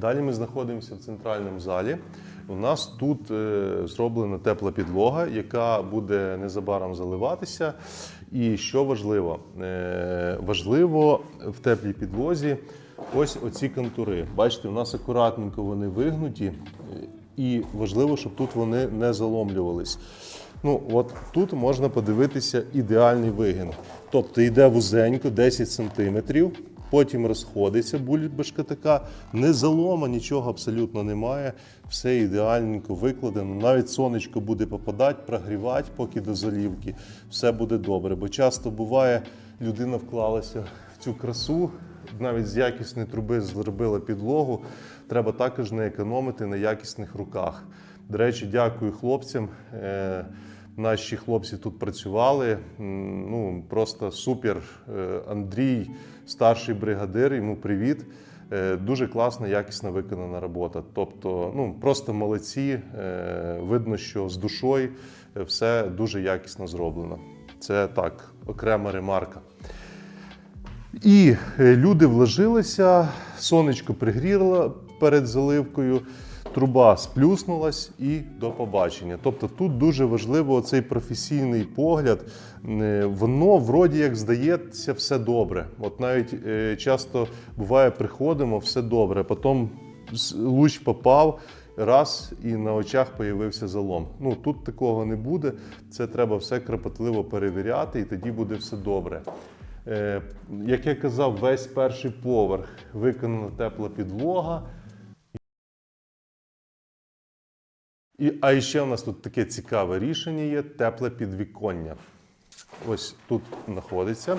Далі ми знаходимося в центральному залі. У нас тут е, зроблена тепла підлога, яка буде незабаром заливатися. І що важливо, Е, важливо в теплій підлозі ось оці контури. Бачите, у нас акуратненько вони вигнуті, е, і важливо, щоб тут вони не заломлювались. Ну, от тут можна подивитися ідеальний вигін. Тобто йде вузенько 10 сантиметрів, потім розходиться бульбашка така, не залома, нічого абсолютно немає. Все ідеальненько викладено. Навіть сонечко буде попадати, прогрівати, поки до залівки. Все буде добре. Бо часто буває, людина вклалася в цю красу, навіть з якісної труби зробила підлогу. Треба також не економити на якісних руках. До речі, дякую хлопцям. Наші хлопці тут працювали. Ну просто супер. Е, Андрій, старший бригадир, йому привіт. Е, Дуже класна, якісно виконана робота. Тобто, ну просто молодці. Е, Видно, що з душою все дуже якісно зроблено. Це так, окрема ремарка. І люди вложилися, сонечко пригріло перед заливкою, труба сплюснулась і до побачення. Тобто тут дуже важливо цей професійний погляд. Е, Воно вроді як здається все добре. От навіть е, часто буває, приходимо, все добре, потім луч попав. Раз і на очах появився залом. Ну тут такого не буде. Це треба все кропотливо перевіряти, і тоді буде все добре. Е, Як я казав, весь перший поверх виконана тепла підлога. І, а ще у нас тут таке цікаве рішення є тепле підвіконня. Ось тут знаходиться.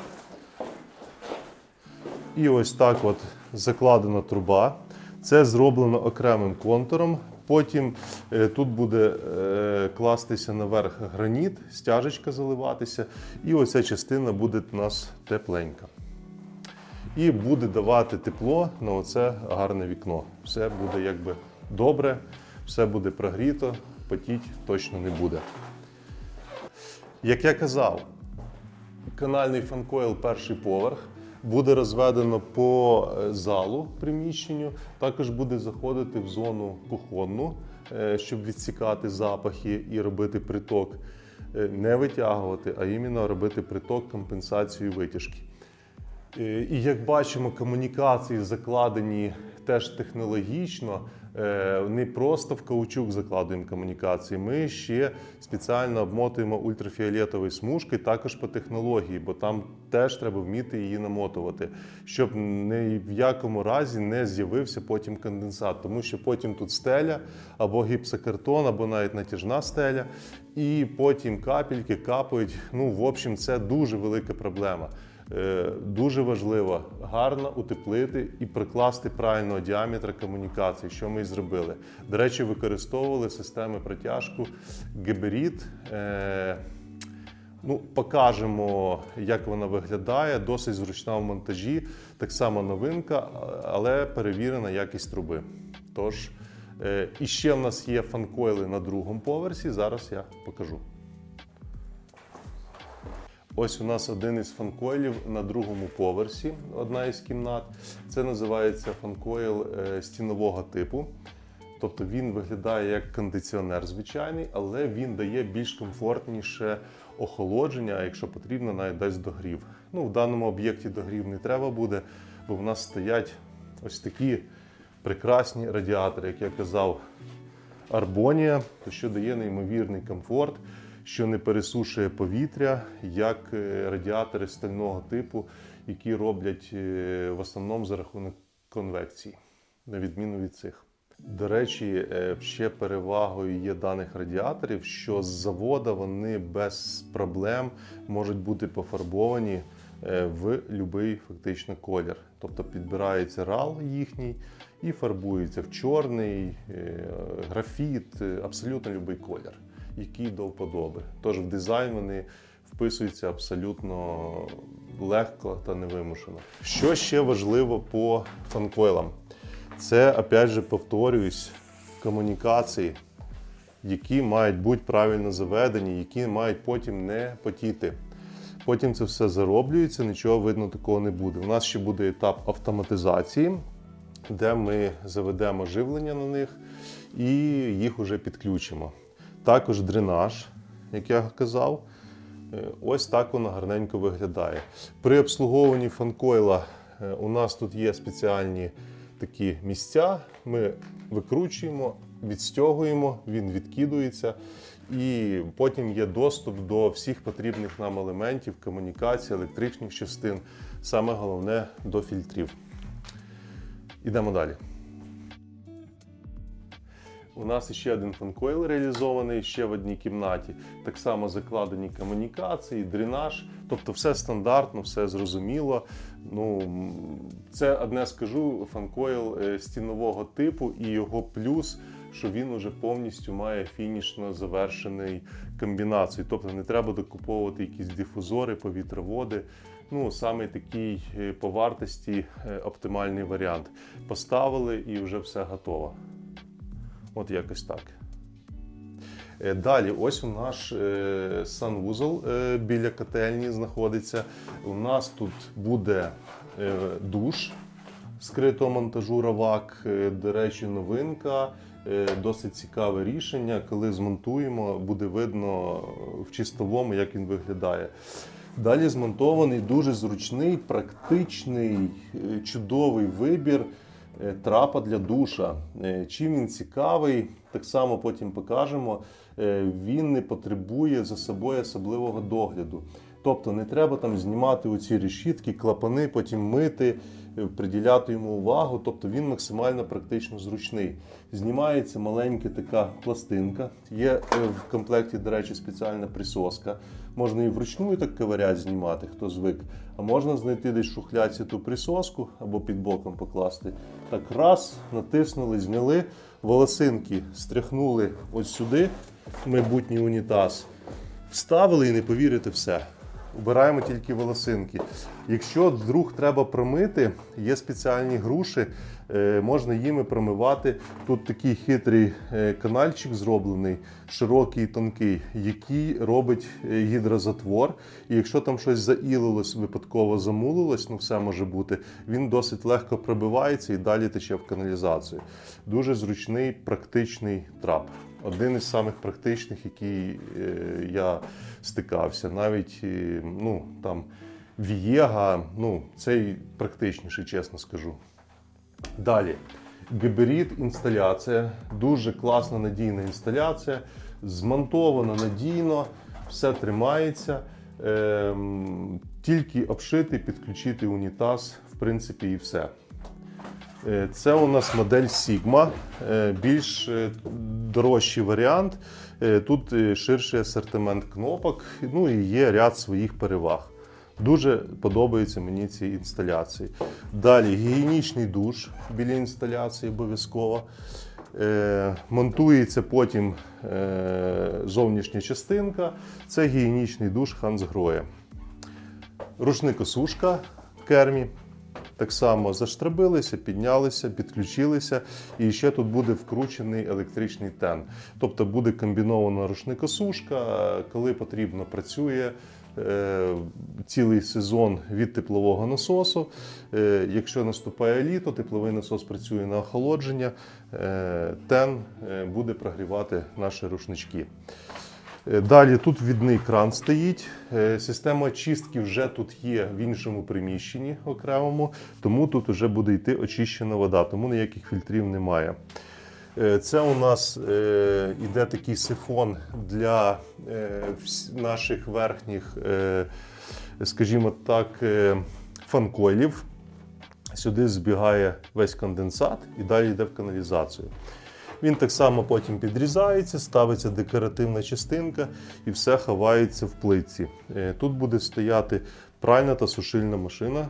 І ось так от закладена труба. Це зроблено окремим контуром. Потім е, тут буде е, кластися наверх граніт, стяжечка заливатися, і оця частина буде у нас тепленька. І буде давати тепло на оце гарне вікно. Все буде якби добре, все буде прогріто, потіть точно не буде. Як я казав, канальний фанкойл перший поверх. Буде розведено по е, залу приміщенню. Також буде заходити в зону кухонну, е, щоб відсікати запахи і робити приток. Е, Не витягувати, а іменно робити приток компенсацію витяжки. І як бачимо, комунікації закладені теж технологічно. Е, Не просто в каучук закладуємо комунікації. Ми ще спеціально обмотуємо ультрафіолетові смужки також по технології, бо там теж треба вміти її намотувати, щоб ні в якому разі не з'явився потім конденсат, тому що потім тут стеля або гіпсокартон, або навіть натяжна стеля, і потім капельки капають. Ну, в общем, це дуже велика проблема. Е, Дуже важливо гарно утеплити і прикласти правильного діаметра комунікації, що ми і зробили. До речі, використовували системи протяжку Геберіт. Е, Ну, покажемо, як вона виглядає. Досить зручна в монтажі. Так само новинка, але перевірена якість труби. Тож, е, і ще в нас є фанкойли на другому поверсі. Зараз я покажу. Ось у нас один із фанкойлів на другому поверсі, одна із кімнат. Це називається фанкойл е, стінового типу. Тобто він виглядає як кондиціонер звичайний, але він дає більш комфортніше охолодження, а якщо потрібно, навіть дасть догрів. Ну, в даному об'єкті догрів не треба буде, бо в нас стоять ось такі прекрасні радіатори, як я казав, Арбонія, що дає неймовірний комфорт, що не пересушує повітря, як е, радіатори стального типу, які роблять е, в основному за рахунок конвекції, на відміну від цих. До речі, е, ще перевагою є даних радіаторів, що з завода вони без проблем можуть бути пофарбовані в будь-який фактично колір. Тобто підбирається рал їхній і фарбується в чорний, графіт, абсолютно будь-який колір, який до вподоби. Тож в дизайн вони вписуються абсолютно легко та невимушено. Що ще важливо по фанкойлам? Це, опять же, повторююсь, комунікації, які мають бути правильно заведені, які мають потім не потіти. Потім це все зароблюється, нічого видно такого не буде. У нас ще буде етап автоматизації. де ми заведемо живлення на них і їх уже підключимо. Також дренаж, як я казав. Е, Ось так воно гарненько виглядає. При обслуговуванні фанкойла е, у нас тут є спеціальні такі місця. Ми викручуємо, відстягуємо, він відкидується, і потім є доступ до всіх потрібних нам елементів, комунікацій, електричних частин. Саме головне до фільтрів. Ідемо далі. У нас ще один фанкойл реалізований ще в одній кімнаті. Так само закладені комунікації, дренаж. Тобто все стандартно, все зрозуміло. Ну, це одне скажу, фанкойл е, стінового типу і його плюс, що він уже повністю має фінішно завершений комбінацію. Тобто не треба докуповувати якісь дифузори, повітроводи. Ну, саме такий е, по вартості е, оптимальний варіант. Поставили і вже все готово. От якось так. Е, Далі, ось у наш е, санвузол е, біля котельні знаходиться. У нас тут буде душ скритого монтажу равак. До речі, новинка. Досить цікаве рішення. Коли змонтуємо, буде видно в чистовому, як він виглядає. Далі змонтований дуже зручний, практичний, чудовий вибір трапа для душа. Е, Чим він цікавий, так само потім покажемо. Е, Він не потребує за собою особливого догляду. Тобто не треба там знімати оці решітки, клапани, потім мити, е, приділяти йому увагу. Тобто він максимально практично зручний. Знімається маленька така пластинка. Є е, в комплекті, до речі, спеціальна присоска. Можна і вручну так ковирять знімати, хто звик. А можна знайти десь в шухляці ту присоску або під боком покласти. Так раз, натиснули, зняли, волосинки стряхнули ось сюди, майбутній унітаз. Вставили і не повірите все. Убираємо тільки волосинки. Якщо вдруг треба промити, є спеціальні груші, можна їми промивати. Тут такий хитрий е, канальчик зроблений, широкий і тонкий, який робить е, гідрозатвор. І якщо там щось заілилось, випадково замулилось, ну все може бути, він досить легко пробивається і далі тече в каналізацію. Дуже зручний, практичний трап. Один із самих практичних, який е, я стикався. Навіть е, ну, там Вієга, ну, цей практичніший, чесно скажу. Далі. Габарит інсталяція. Дуже класна надійна інсталяція. Змонтована надійно, все тримається. Ем, тільки обшити, підключити унітаз, в принципі, і все. Е, Це у нас модель Sigma, е, більш е, дорожчий варіант. Тут ширший асортимент кнопок, ну і є ряд своїх переваг. Дуже подобаються мені ці інсталяції. Далі гігієнічний душ біля інсталяції обов'язково. Е, Монтується потім е, зовнішня частинка. Це гігієнічний душ Hansgrohe. Рушникосушка кермі. Так само заштрабилися, піднялися, підключилися, і ще тут буде вкручений електричний тен. Тобто буде комбінована рушникосушка, коли потрібно працює е, цілий сезон від теплового насосу. Е, якщо наступає літо, тепловий насос працює на охолодження, е, тен е, буде прогрівати наші рушнички. Е, Далі тут відний кран стоїть. Е, Система очистки вже тут є в іншому приміщенні окремому, тому тут вже буде йти очищена вода, тому ніяких фільтрів немає. Е, Це у нас е, іде такий сифон для е, наших верхніх, скажімо так, фанкойлів. Сюди збігає весь конденсат і далі йде в каналізацію. Він так само потім підрізається, ставиться декоративна частинка і все ховається в плитці. Тут буде стояти пральна та сушильна машина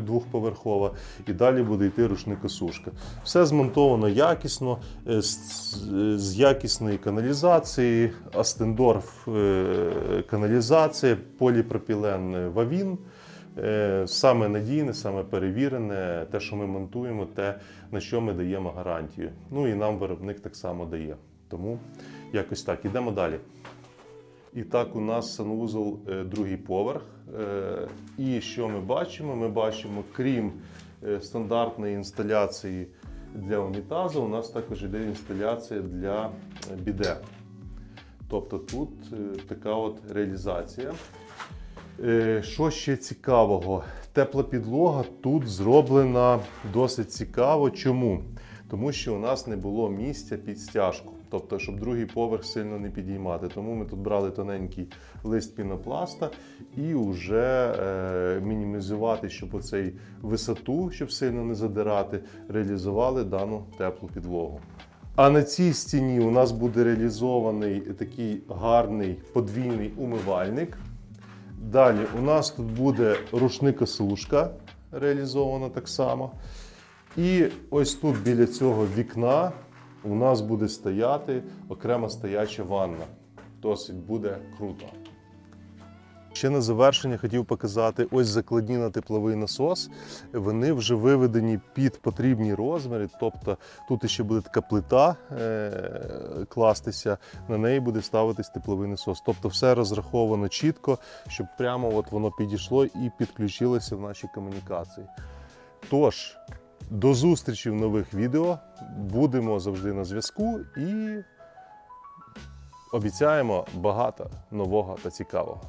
двохповерхова, і далі буде йти рушникосушка. Все змонтовано якісно, е, з, якісної каналізації, Астендорф е, каналізація, поліпропілен е, Вавін. Е, Саме надійне, саме перевірене, те, що ми монтуємо, те, на що ми даємо гарантію. Ну і нам виробник так само дає. Тому якось так. Ідемо далі. І так, у нас санвузол е, другий поверх. Е, І що ми бачимо? Ми бачимо, крім е, стандартної інсталяції для унітазу, у нас також іде інсталяція для біде. Тобто тут така от реалізація. Що ще цікавого? Тепла підлога тут зроблена досить цікаво. Чому? Тому що у нас не було місця під стяжку, тобто, щоб другий поверх сильно не підіймати. Тому ми тут брали тоненький лист пінопласта і вже е, мінімізувати, щоб оцей висоту, щоб сильно не задирати, реалізували дану теплу підлогу. А на цій стіні у нас буде реалізований такий гарний подвійний умивальник. Далі у нас тут буде рушникосушка реалізована так само. І ось тут біля цього вікна у нас буде стояти окрема стояча ванна. Досить буде круто. Ще на завершення хотів показати ось закладні на тепловий насос. Вони вже виведені під потрібні розміри. Тобто тут ще буде така плита е- кластися, на неї буде ставитись тепловий насос. Тобто все розраховано чітко, щоб прямо от воно підійшло і підключилося в наші комунікації. Тож, до зустрічі в нових відео. Будемо завжди на зв'язку і обіцяємо багато нового та цікавого.